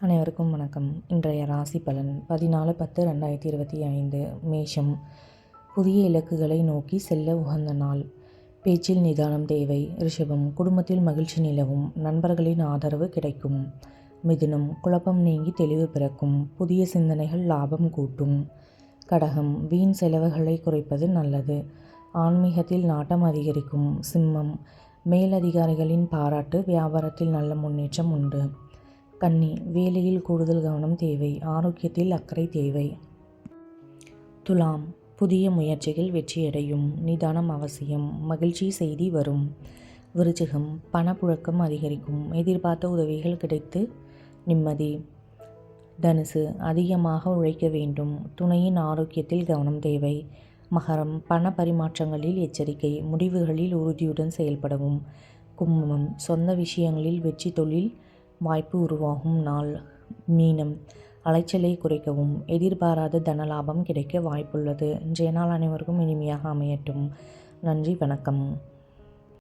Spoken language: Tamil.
அனைவருக்கும் வணக்கம். இன்றைய ராசி பலன் பதினாலு பத்து ரெண்டாயிரத்தி இருபத்தி ஐந்து. மேஷம். புதிய இலக்குகளை நோக்கி செல்ல உகந்த நாள். பேச்சில் நிதானம் தேவை. ரிஷபம். குடும்பத்தில் மகிழ்ச்சி நிலவும். நண்பர்களின் ஆதரவு கிடைக்கும். மிதுனம். குழப்பம் நீங்கி தெளிவு பிறக்கும். புதிய சிந்தனைகள் லாபம் கூட்டும். கடகம். வீண் செலவுகளை குறைப்பது நல்லது. ஆன்மீகத்தில் நாட்டம் அதிகரிக்கும். சிம்மம். மேலதிகாரிகளின் பாராட்டு வியாபாரத்தில் நல்ல முன்னேற்றம் உண்டு. கன்னி வேலையில் கூடுதல் கவனம் தேவை. ஆரோக்கியத்தில் அக்கறை தேவை. துலாம். புதிய முயற்சிகள் வெற்றியடையும். நிதானம் அவசியம். மகிழ்ச்சி செய்தி வரும். விருச்சிகம். பணப்புழக்கம் அதிகரிக்கும். எதிர்பார்த்த உதவிகள் கிடைத்து நிம்மதி. தனுசு. அதிகமாக உழைக்க வேண்டும். துணையின் ஆரோக்கியத்தில் கவனம் தேவை. மகரம். பண பரிமாற்றங்களில் எச்சரிக்கை. முடிவுகளில் உறுதியுடன் செயல்படவும். கும்பம். சொந்த விஷயங்களில் வெற்றி தொழில் வாய்ப்பு உருவாகும் நாள். மீனம். அலைச்சலை குறைக்கவும். எதிர்பாராத தனலாபம் கிடைக்க வாய்ப்புள்ளது. இன்றைய நாள் அனைவருக்கும் இனிமையாக அமையட்டும். நன்றி வணக்கம்.